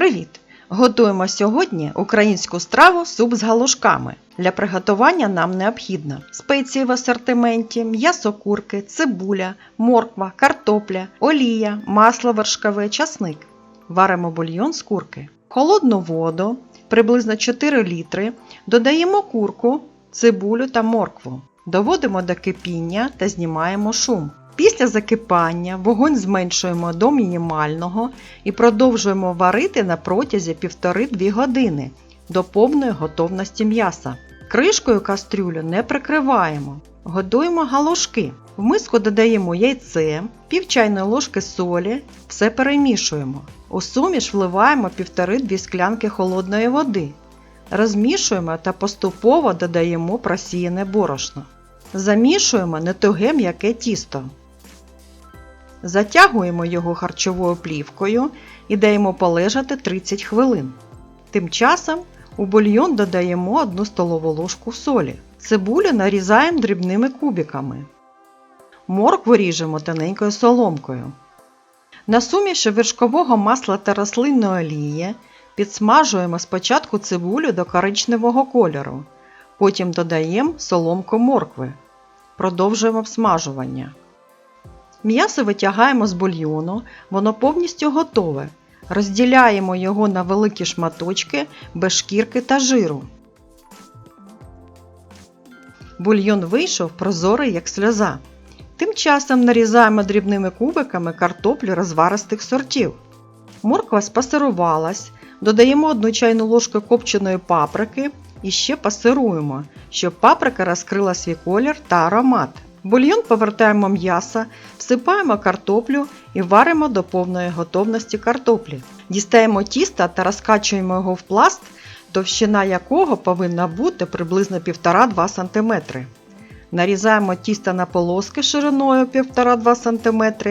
Привіт! Готуємо сьогодні українську страву суп з галушками. Для приготування нам необхідно спеції в асортименті, м'ясо курки, цибуля, морква, картопля, олія, масло вершкове, часник. Варимо бульйон з курки. Холодну воду, приблизно 4 літри, додаємо курку, цибулю та моркву. Доводимо до кипіння та знімаємо шум. Після закипання вогонь зменшуємо до мінімального і продовжуємо варити на протязі 1,5-2 години до повної готовності м'яса. Кришкою кастрюлю не прикриваємо. Годуємо галушки. В миску додаємо яйце, пів чайної ложки солі, все перемішуємо. У суміш вливаємо 1,5-2 склянки холодної води. Розмішуємо та поступово додаємо просіяне борошно. Замішуємо не туге м'яке тісто. Затягуємо його харчовою плівкою і даємо полежати 30 хвилин. Тим часом у бульйон додаємо 1 столову ложку солі. Цибулю нарізаємо дрібними кубиками. Моркву ріжемо тоненькою соломкою. На суміші вершкового масла та рослинної олії підсмажуємо спочатку цибулю до коричневого кольору. Потім додаємо соломку моркви. Продовжуємо обсмажування. М'ясо витягаємо з бульйону, воно повністю готове. Розділяємо його на великі шматочки без шкірки та жиру. Бульйон вийшов прозорий, як сльоза. Тим часом нарізаємо дрібними кубиками картоплю розваристих сортів. Морква спасирувалась, додаємо 1 чайну ложку копченої паприки і ще пасируємо, щоб паприка розкрила свій колір та аромат. Бульйон повертаємо м'ясо, всипаємо картоплю і варимо до повної готовності картоплі. Дістаємо тісто та розкачуємо його в пласт, товщина якого повинна бути приблизно 1,5-2 см. Нарізаємо тісто на полоски шириною 1,5-2 см,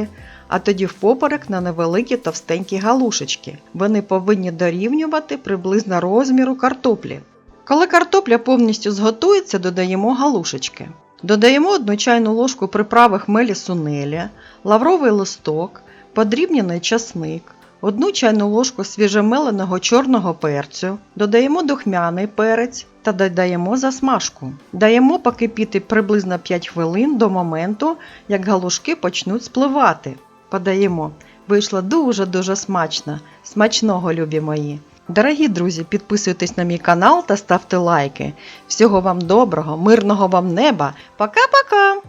а тоді впоперек на невеликі товстенькі галушечки. Вони повинні дорівнювати приблизно розміру картоплі. Коли картопля повністю зготується, додаємо галушечки. Додаємо 1 чайну ложку приправи хмелі сунелі, лавровий листок, подрібнений часник, 1 чайну ложку свіжемеленого чорного перцю, додаємо духмяний перець та додаємо засмажку. Даємо покипіти приблизно 5 хвилин до моменту, як галушки почнуть спливати. Подаємо. Вийшло дуже-дуже смачно. Смачного, любі мої! Дорогі друзі, підписуйтесь на мій канал та ставте лайки. Всього вам доброго, мирного вам неба. Пока-пока!